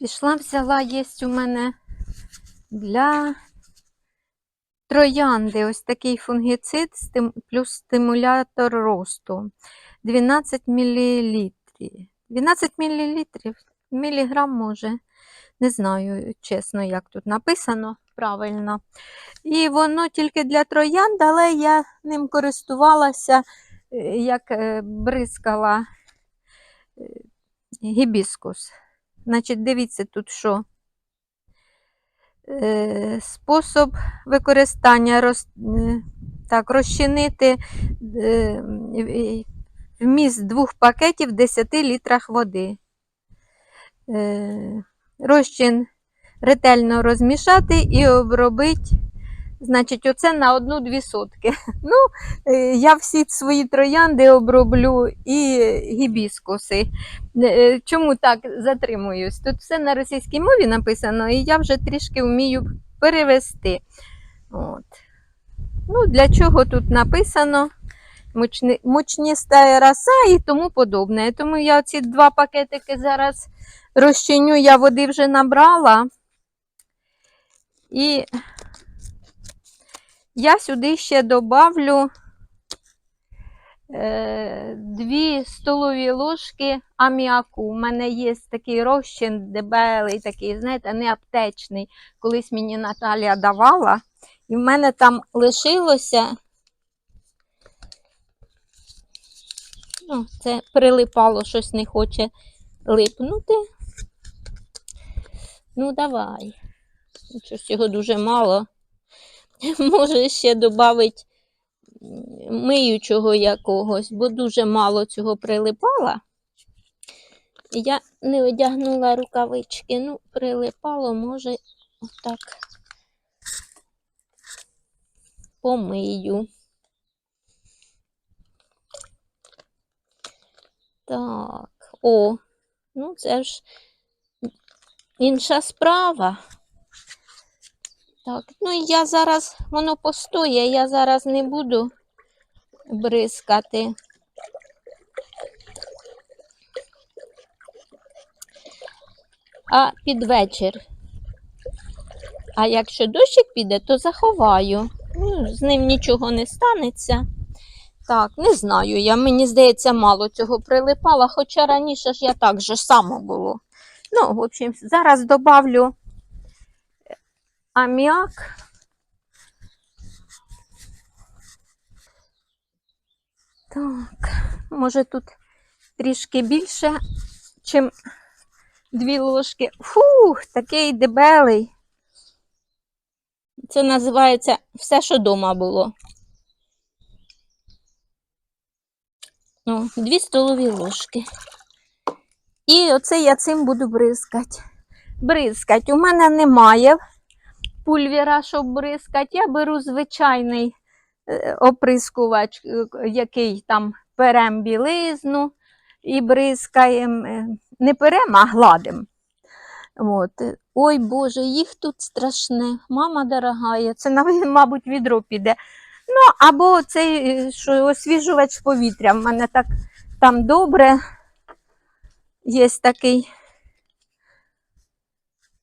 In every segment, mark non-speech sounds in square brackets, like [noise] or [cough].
Пішла, взяла, є у мене для троянди ось такий фунгіцид плюс стимулятор росту. 12 мл. 12 мл, міліграм може. Не знаю, чесно, як тут написано правильно. І воно тільки для троянд, але я ним користувалася, е, як е, бризкала е, гібіскус. Значить, дивіться тут що. Е, Спосіб використання роз, е, так, розчинити е, вміст двох пакетів в 10 літрах води. Е, Розчин ретельно розмішати і обробити. Значить, оце на одну-дві сотки. [laughs] Ну, е, я всі свої троянди оброблю і гібіскуси. Е, Чому так затримуюсь? Тут все на російській мові написано, і я вже трішки вмію перевести. От. Ну, для чого тут написано? Мучніста роса і тому подобне. Тому я ці два пакетики зараз розчиню, я води вже набрала. І я сюди ще добавлю е, дві столові ложки аміаку. У мене є такий розчин дебелий, такий, знаєте, не аптечний. Колись мені Наталія давала. І в мене там лишилося. Ну, це прилипало, щось не хоче липнути. Ну, давай. Щось його дуже мало. [laughs] Може ще додати миючого якогось, бо дуже мало цього прилипало. Я не одягнула рукавички, ну, прилипало, може, отак помию. Так, о, ну це ж інша справа. Так, ну я зараз, воно постоє, я зараз не буду бризкати. А під вечір. А якщо дощик піде, то заховаю. Ну, з ним нічого не станеться. Так, не знаю я. Мені здається, мало цього прилипало, хоча раніше ж я так же само було. Ну, в общем, зараз добавлю аміак. Так, може тут трішки більше, чим дві ложки. Фух, такий дебелий. Це називається все, що вдома було. О, дві столові ложки. І оце я цим буду бризкати. Бризкать. У мене немає пульвера, щоб бризкати. Я беру звичайний е, оприскувач, е, який там перем білизну і бризкаємо. е, Не перем, а гладим. От. Ой Боже, їх тут страшне. Мама дорогая, це, [laughs] мабуть, відро піде. Ну, або цей що, освіжувач повітря. В мене так там добре. Є такий.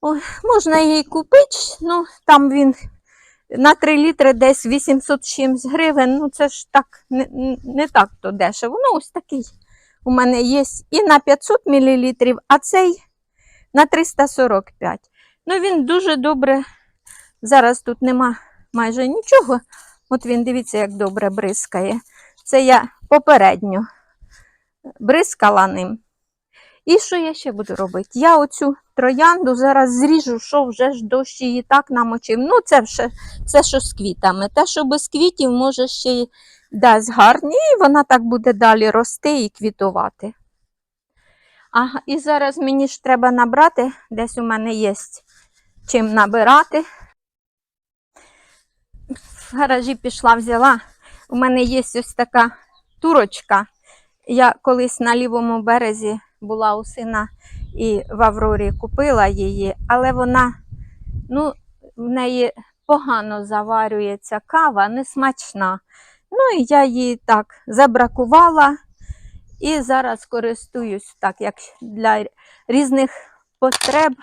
Ой, можна її купити, ну там він на 3 літри десь 800 чимсь гривень. Ну це ж так не, не так то дешево. Ну, ось такий у мене є і на 500 мл, а цей на 345. Ну, він дуже добре. Зараз тут нема майже нічого. От він, дивіться, як добре бризкає. Це я попередньо бризкала ним. І що я ще буду робити? Я оцю троянду зараз зріжу, що вже ж дощ її так намочив. Ну, це все, все що з квітами. Те, що без квітів, може ще й дасть гарні, і вона так буде далі рости і квітувати. Ага, і зараз мені ж треба набрати, десь у мене є чим набирати. В гаражі пішла, взяла. У мене є ось така турочка. Я колись на лівому березі була у сина і в Аврорі купила її, але вона, ну, в неї погано заварюється кава, не смачна. Ну і я її так забракувала і зараз користуюсь так, як для різних потреб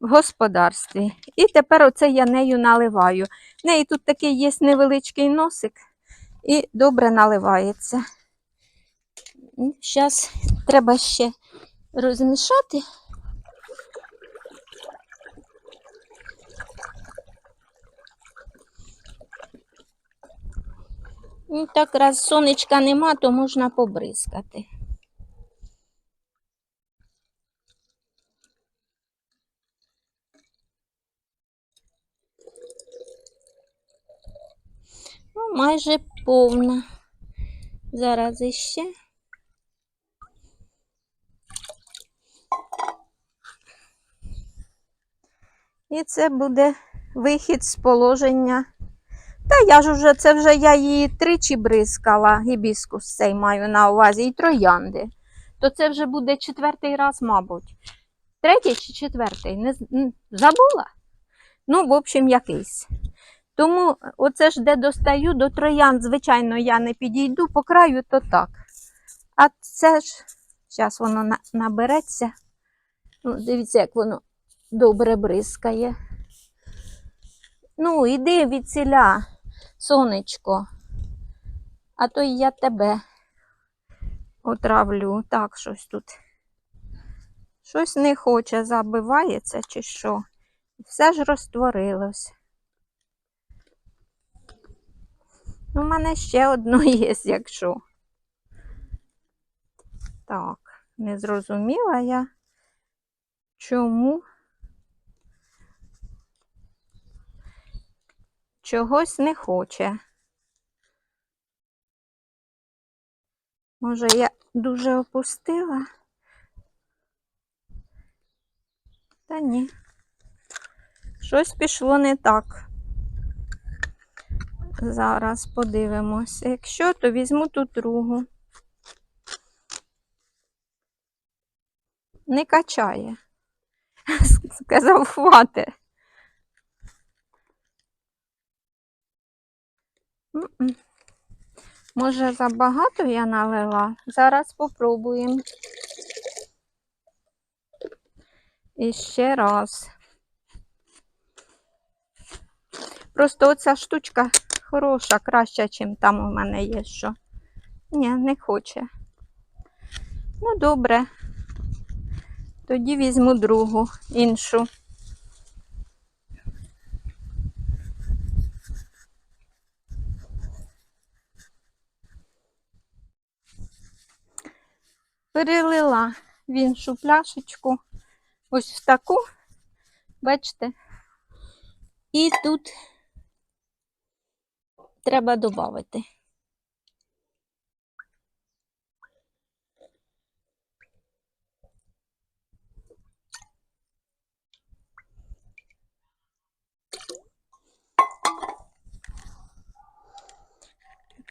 в господарстві. І тепер оце я нею наливаю. В неї тут такий є невеличкий носик і добре наливається. Зараз треба ще розмішати. Ну, так раз сонечка нема, то можна побризкати. Ну, майже повна. Зараз іще. І це буде вихід з положення. Та я ж уже, це вже я її тричі бризкала, гібіскус цей маю на увазі, і троянди. То це вже буде четвертий раз, мабуть. Третій чи четвертий? Не, забула? Ну, в общем, якийсь. Тому оце ж де достаю до троянд, звичайно, я не підійду по краю, то так. А це ж, зараз воно на- набереться. Ну, дивіться, як воно добре бризкає. Ну, іди від ціля, сонечко. А то й я тебе отравлю. Так, щось тут. Щось не хоче, забивається чи що. Все ж розтворилось. У мене ще одно [laughs] є, якщо. Так, не зрозуміла я, чому чогось не хоче. Може, я дуже опустила? Та ні. Щось пішло не так. Зараз подивимося. Якщо, то візьму ту другу. Не качає. [laughs] Сказав, хвати. Може, забагато я налила? Зараз попробуємо. І ще раз. Просто оця штучка хороша, краща, чим там у мене є що. Ні, не хоче. Ну, добре. Тоді візьму другу, іншу. Перелила в іншу пляшечку. Ось в таку. Бачите? І тут треба додати.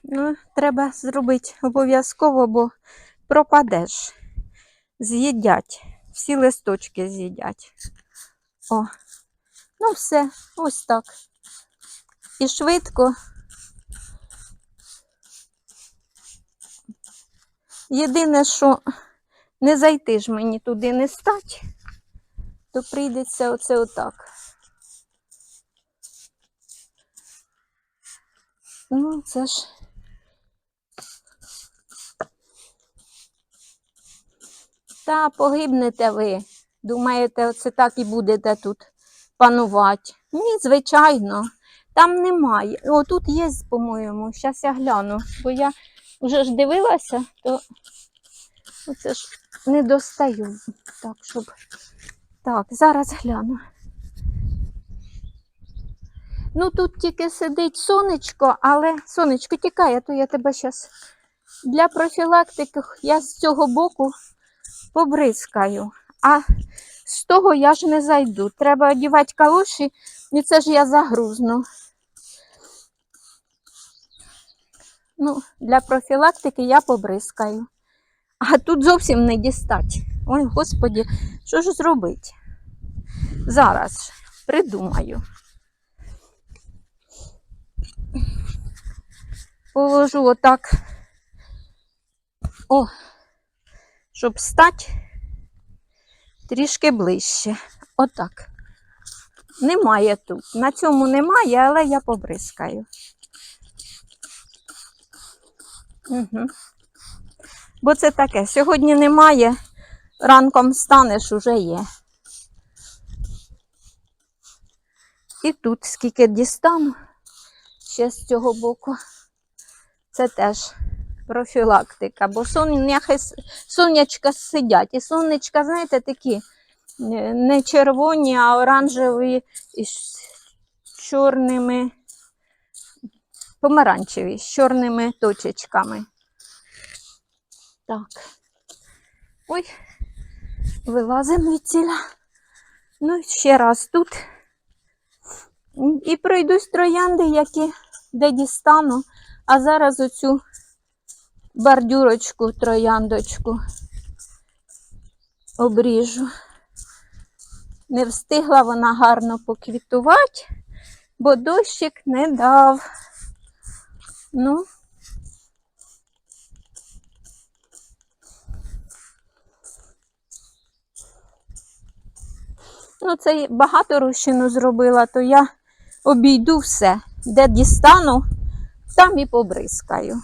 Ну, треба зробити обов'язково, бо пропадеш. З'їдять. Всі листочки з'їдять. О, ну все, ось так. І швидко. Єдине, що не зайти ж мені туди не стать, то прийдеться оце отак. Ну, це ж. Та погибнете ви. Думаєте, оце так і будете тут панувати? Ні, звичайно, там немає. О, тут є, по-моєму. Зараз я гляну, бо я вже ж дивилася, то оце ж не достаю. Так, щоб. Так, зараз гляну. Ну тут тільки сидить сонечко, але сонечко тікає, то я тебе зараз для профілактики я з цього боку побризкаю. А з того я ж не зайду. Треба одягати калоші, і це ж я загрузну. Ну, для профілактики я побризкаю. А тут зовсім не дістать. Ой, господі, що ж зробити? Зараз придумаю. Положу отак. О, щоб стати. трішки ближче. Отак. Немає тут. На цьому немає, але я побризкаю. Угу. Бо це таке. Сьогодні немає, ранком встанеш, уже є. І тут скільки дістану, ще з цього боку. Це теж профілактика, бо соняхи, сонячка сидять. І сонечка, знаєте, такі е, не червоні, а оранжеві із чорними, помаранчеві, з чорними точечками. Так. Ой, вилазимо від ціля. Ну, ще раз тут. І пройдусь троянди, які де дістану. А зараз оцю бордюрочку, трояндочку обріжу. Не встигла вона гарно поквітувати, бо дощик не дав. Ну, ну це багато розчину зробила, то я обійду все, де дістану, там і побризкаю.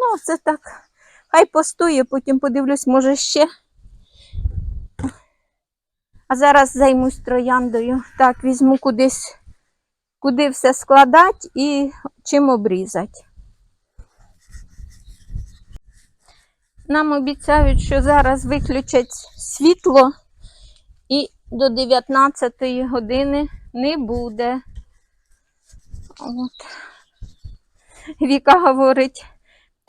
Ну, це так. Хай постоє, потім подивлюсь, може ще. А зараз займусь трояндою. Так, візьму кудись, куди все складати і чим обрізати. Нам обіцяють, що зараз виключать світло і до 19 години не буде. От. Віка говорить,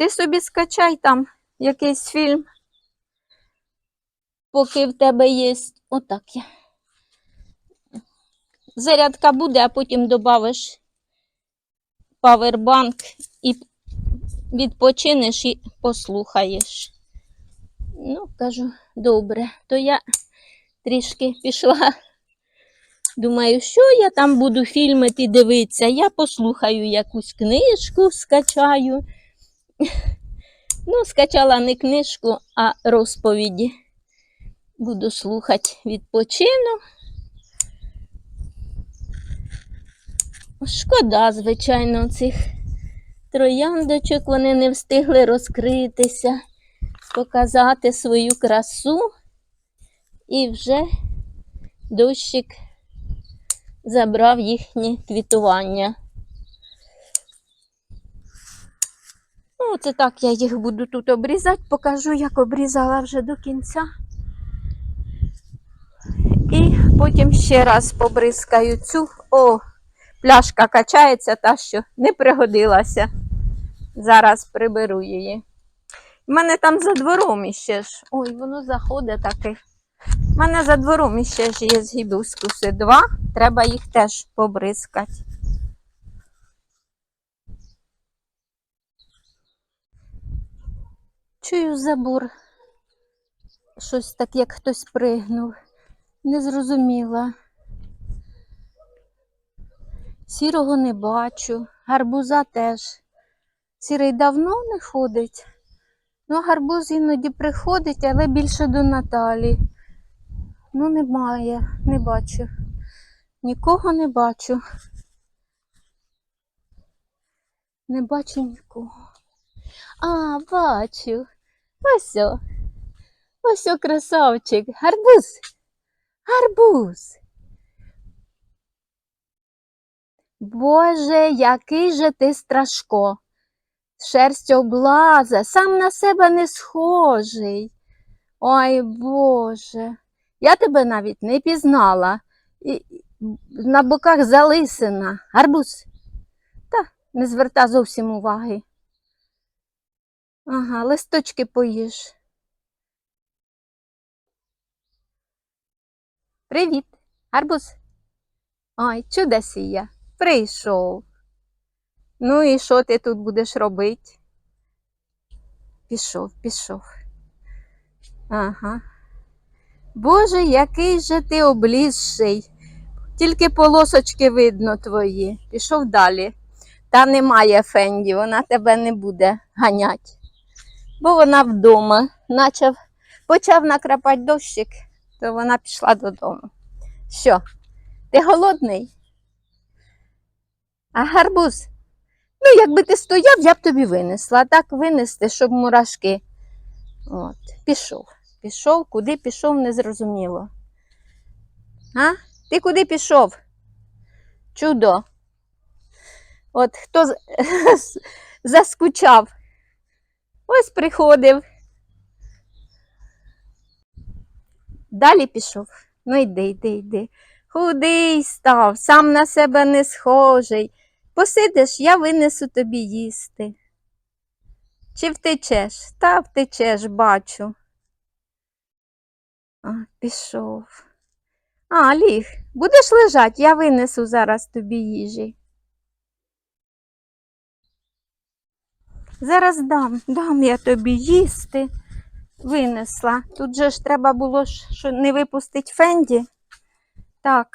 ти собі скачай там якийсь фільм, поки в тебе є. Отак я. Зарядка буде, а потім додавиш павербанк і відпочинеш і послухаєш. Ну, кажу, добре, то я трішки пішла. Думаю, що я там буду фільми ті дивитися. Я послухаю якусь книжку, скачаю. Ну, скачала не книжку, а розповіді. Буду слухати відпочину. Шкода, звичайно, цих трояндочок вони не встигли розкритися, показати свою красу. І вже дощик забрав їхнє квітування. Ну, це так я їх буду тут обрізати, покажу, як обрізала вже до кінця. І потім ще раз побризкаю цю. О, пляшка качається, та що не пригодилася. Зараз приберу її. У мене там за двором іще ж. Ой, воно заходить таки. У мене за двором іще ж є гібіскуси два. Треба їх теж побризкати. Чую забор. Щось так, як хтось пригнув. Не зрозуміла. Сірого не бачу, гарбуза теж. Сірий давно не ходить. Ну, гарбуз іноді приходить, але більше до Наталі. Ну, немає, не бачу. Нікого не бачу. Не бачу нікого. А, бачу. Ось. о. Ось о, красавчик. Гарбуз. Гарбуз. Боже, який же ти страшко. Шерсть облазе, сам на себе не схожий. Ой, Боже, я тебе навіть не пізнала. І на боках залисина. Гарбуз. Та, не зверта зовсім уваги. Ага, листочки поїж. Привіт, гарбуз. Ой, чудесія, прийшов. Ну і що ти тут будеш робити? Пішов, пішов. Ага. Боже, який же ти облізший. Тільки полосочки видно твої. Пішов далі. Та немає Фенді, вона тебе не буде ганять. Бо вона вдома. Начав, почав накрапати дощик, то вона пішла додому. Що, ти голодний? А гарбуз? Ну, якби ти стояв, я б тобі винесла. Так винести, щоб мурашки. От, пішов. Пішов, куди пішов, незрозуміло. А? Ти куди пішов? Чудо. От хто [laughs] заскучав. Ось приходив. Далі пішов. Ну йди, йди, йди. Худий став, сам на себе не схожий. Посидиш, я винесу тобі їсти. Чи втечеш? Та втечеш, бачу. А, пішов. А, ліг, будеш лежать, я винесу зараз тобі їжі. Зараз дам, дам я тобі їсти. Винесла. Тут же ж треба було що не випустить Фенді. Так.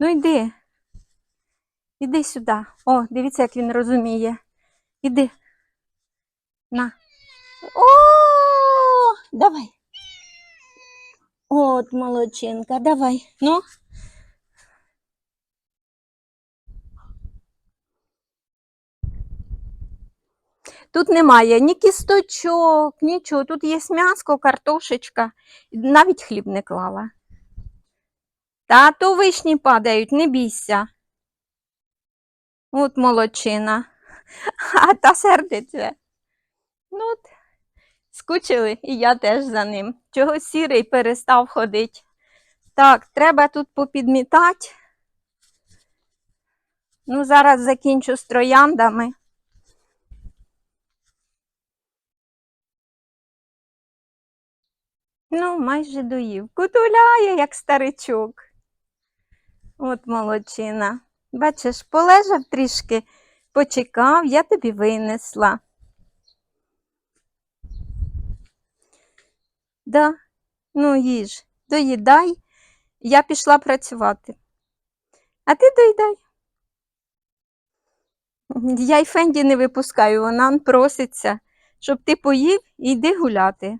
Ну йди. Іди сюди. О, дивіться, як він розуміє. Іди. На. О, давай. От, молодчинка, давай. Ну. Тут немає ні кісточок, нічого. Тут є м'яско, картошечка. Навіть хліб не клала. Та то вишні падають, не бійся. От молодчина. [laughs] А та сердиться. Ну, от, скучили, і я теж за ним. Чого сірий перестав ходити. Так, треба тут попідмітати. Ну, зараз закінчу з трояндами. Ну, майже доїв. Кутуляє, як старичок. От молодчина. Бачиш, полежав трішки, почекав, я тобі винесла. Да, ну їж, доїдай, я пішла працювати. А ти доїдай. Я й Фенді не випускаю, вона проситься, щоб ти поїв і йди гуляти.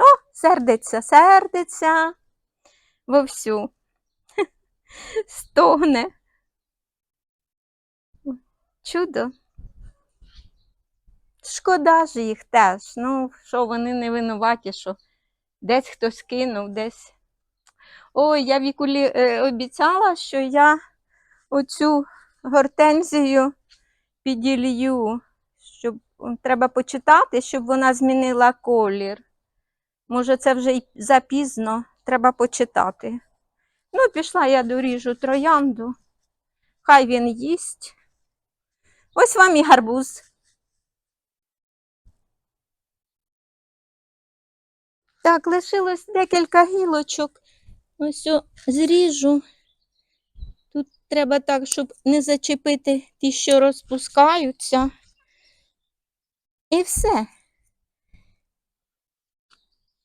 О, сердиться, сердиться вовсю. [laughs] Стогне. Чудо. Шкода ж їх теж. Ну, що вони не винуваті, що десь хтось кинув, десь. Ой, я Вікулі е, обіцяла, що я оцю гортензію піділью, щоб треба почитати, щоб вона змінила колір. Може, це вже й запізно, треба почитати. Ну, пішла я доріжу троянду. Хай він їсть. Ось вам і гарбуз. Так, лишилось декілька гілочок. Ось зріжу. Тут треба так, щоб не зачепити ті, що розпускаються. І все.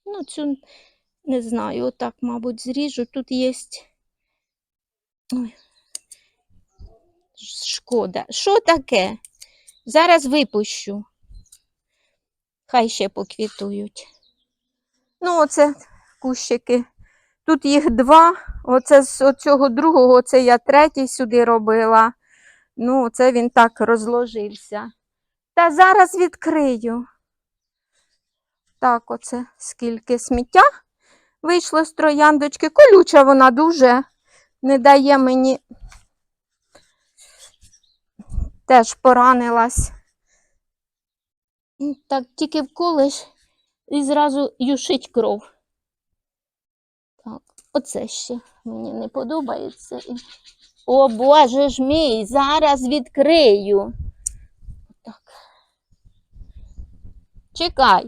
Ну, цю не знаю, отак, мабуть, зріжу. Тут є. Шкода. Що таке? Зараз випущу. Хай ще поквітують. Ну, оце кущики. Тут їх два. Оце з оцього другого, оце я третій сюди робила. Ну, це він так розложився. Та зараз відкрию. Так, оце скільки сміття вийшло з трояндочки. Колюча вона дуже не дає мені. Теж поранилась. Так, тільки вколиш і зразу юшить кров. Так, оце ще мені не подобається. О, Боже ж мій, зараз відкрию. Так. Чекай.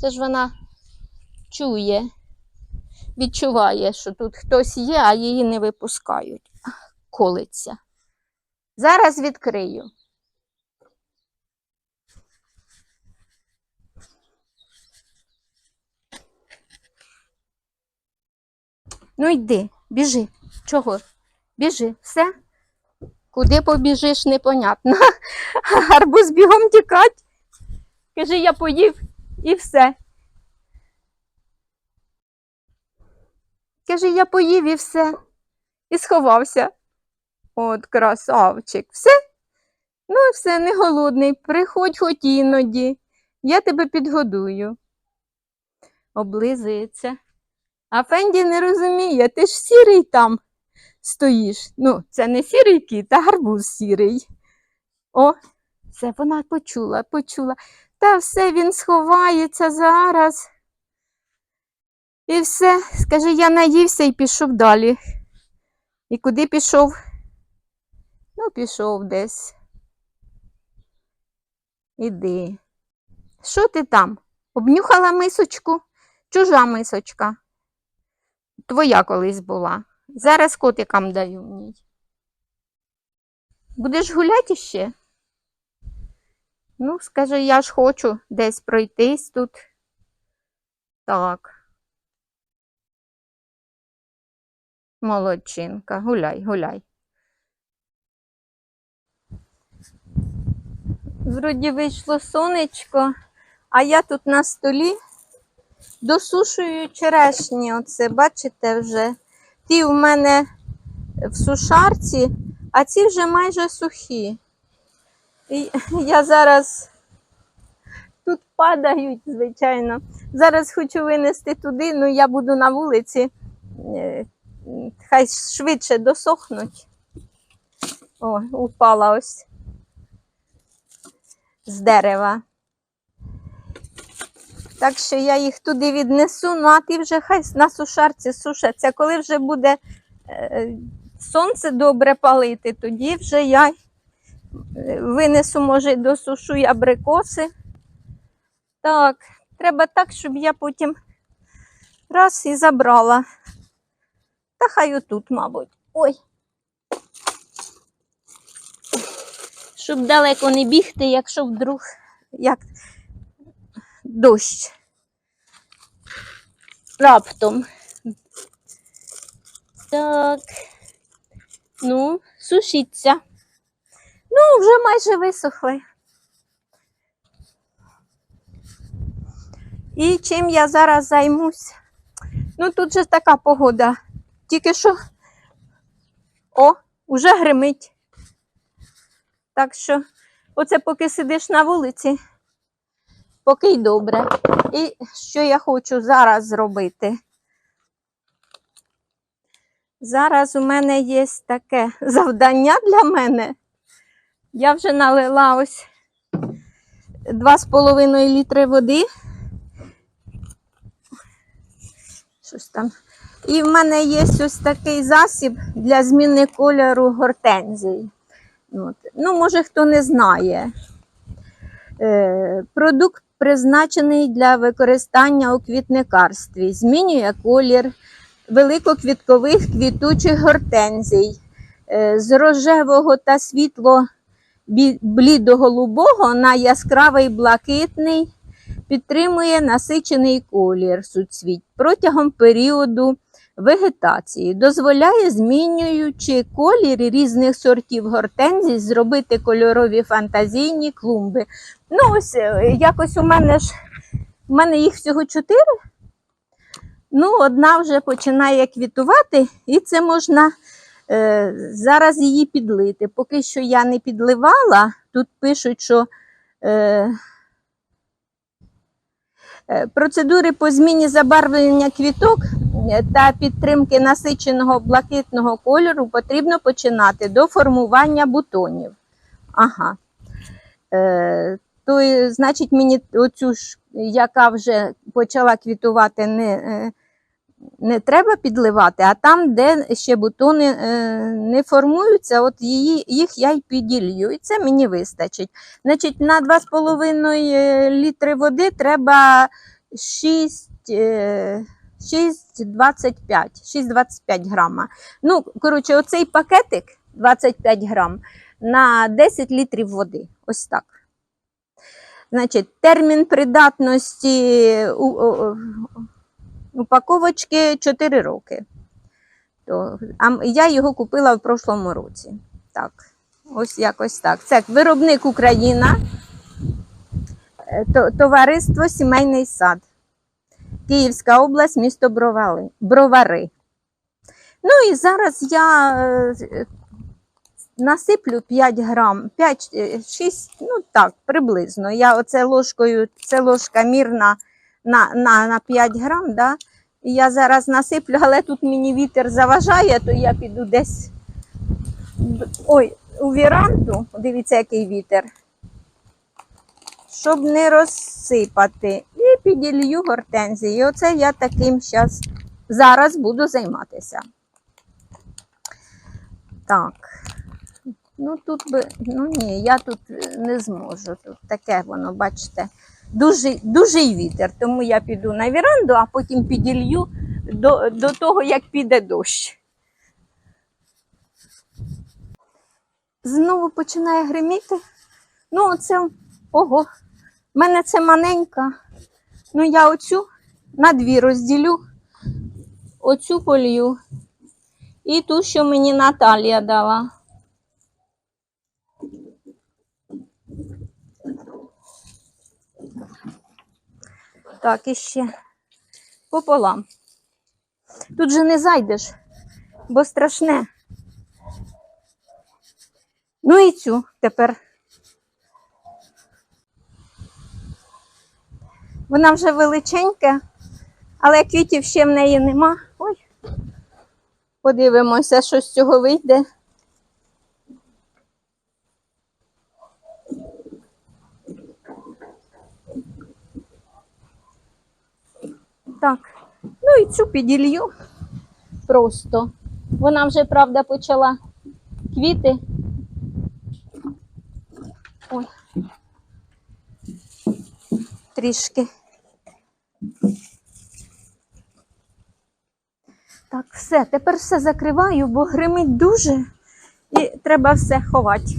Це ж вона чує, відчуває, що тут хтось є, а її не випускають. Колиться. Зараз відкрию. Ну йди, біжи. Чого? Біжи, все? Куди побіжиш, непонятно. [laughs] Гарбуз бігом тікать. Каже, я поїв і все. Каже, я поїв і все. І сховався. От красавчик. Все? Ну і все, не голодний. Приходь хоч іноді. Я тебе підгодую. Облизується. А Фенді не розуміє, ти ж сірий там стоїш. Ну, це не сірий кіт, а гарбуз сірий. О, це вона почула, почула. Та все, він сховається зараз. І все, скажи, я наївся і пішов далі. І куди пішов? Ну, пішов десь. Іди. Що ти там? Обнюхала мисочку? Чужа мисочка. Твоя колись була. Зараз котикам даю в ній. Будеш гуляти ще? Ну, скажи, я ж хочу десь пройтись тут. Так. Молодчинка, гуляй, гуляй. Вроді вийшло сонечко, а я тут на столі досушую черешні. Оце, бачите, вже. Ті в мене в сушарці, а ці вже майже сухі. [laughs] Я зараз тут падають, звичайно. Зараз хочу винести туди, ну я буду на вулиці. Е, Хай швидше досохнуть. О, упала ось з дерева. Так що я їх туди віднесу, ну а ті вже хай на сушарці сушаться. Коли вже буде е, сонце добре палити, тоді вже я винесу, може, досушу й абрикоси. Так, треба так, щоб я потім раз і забрала. Та хай отут, мабуть. Ой. Щоб далеко не бігти, якщо вдруг як дощ. Раптом. Так. Ну, сушіться. Ну, вже майже висохли. І чим я зараз займусь? Ну, тут же така погода. Тільки що. О, уже гримить. Так що, оце поки сидиш на вулиці, поки й добре. І що я хочу зараз зробити? Зараз у мене є таке завдання для мене. Я вже налила ось 2,5 літри води. Щось там. І в мене є ось такий засіб для зміни кольору гортензій. От. Ну, може, хто не знає. Е, продукт призначений для використання у квітникарстві. Змінює колір великоквіткових квітучих гортензій е, з рожевого та світло блідо-голубого на яскравий блакитний, підтримує насичений колір суцвіть протягом періоду вегетації, дозволяє, змінюючи колір різних сортів гортензій, зробити кольорові фантазійні клумби. Ну, ось е, якось у мене ж у мене їх всього чотири. Ну, одна вже починає квітувати, і це можна зараз її підлити. Поки що я не підливала. Тут пишуть, що е, е, процедури по зміні забарвлення квіток е, та підтримки насиченого блакитного кольору потрібно починати до формування бутонів. Ага. Е, то, е, значить, мені оцю ж, яка вже почала квітувати, не, е, не треба підливати, а там, де ще бутони е, не формуються, от її, їх я й піділью. І це мені вистачить. Значить, на 2,5 літри води треба 6. е, 6,25 6,25 грама. Ну, коротше, оцей пакетик 25 грам на 10 літрів води. Ось так. Значить, термін придатності упаковочки 4 роки. То, а я його купила в прошлому році. Так. Ось якось так. Це виробник Україна, е, товариство Сімейний сад. Київська область, місто Бровари. Ну і зараз я е, насиплю 5 грам, 5-6, ну так, приблизно. Я оце ложкою, це ложка мірна на, на, на 5 грам, да? І я зараз насиплю, але тут мені вітер заважає, то я піду десь ой, у віранду, дивіться, який вітер. Щоб не розсипати. І піділью гортензії. І оце я таким щас, зараз буду займатися. Так. Ну тут би, ну ні, я тут не зможу. Тут таке воно, бачите, дуже, дужий вітер. Тому я піду на віранду, а потім піділью до, до того, як піде дощ. Знову починає гриміти. Ну, оце, ого, в мене це маленька. Ну, я оцю на дві розділю, оцю полью і ту, що мені Наталія дала. Так, і ще пополам. Тут же не зайдеш, бо страшне. Ну і цю тепер. Вона вже величенька, але квітів ще в неї нема. Ой. Подивимося, що з цього вийде. Так, ну і цю піділью просто. Вона вже, правда, почала квіти. Ой. Трішки. Так, все, тепер все закриваю, бо гримить дуже і треба все ховати.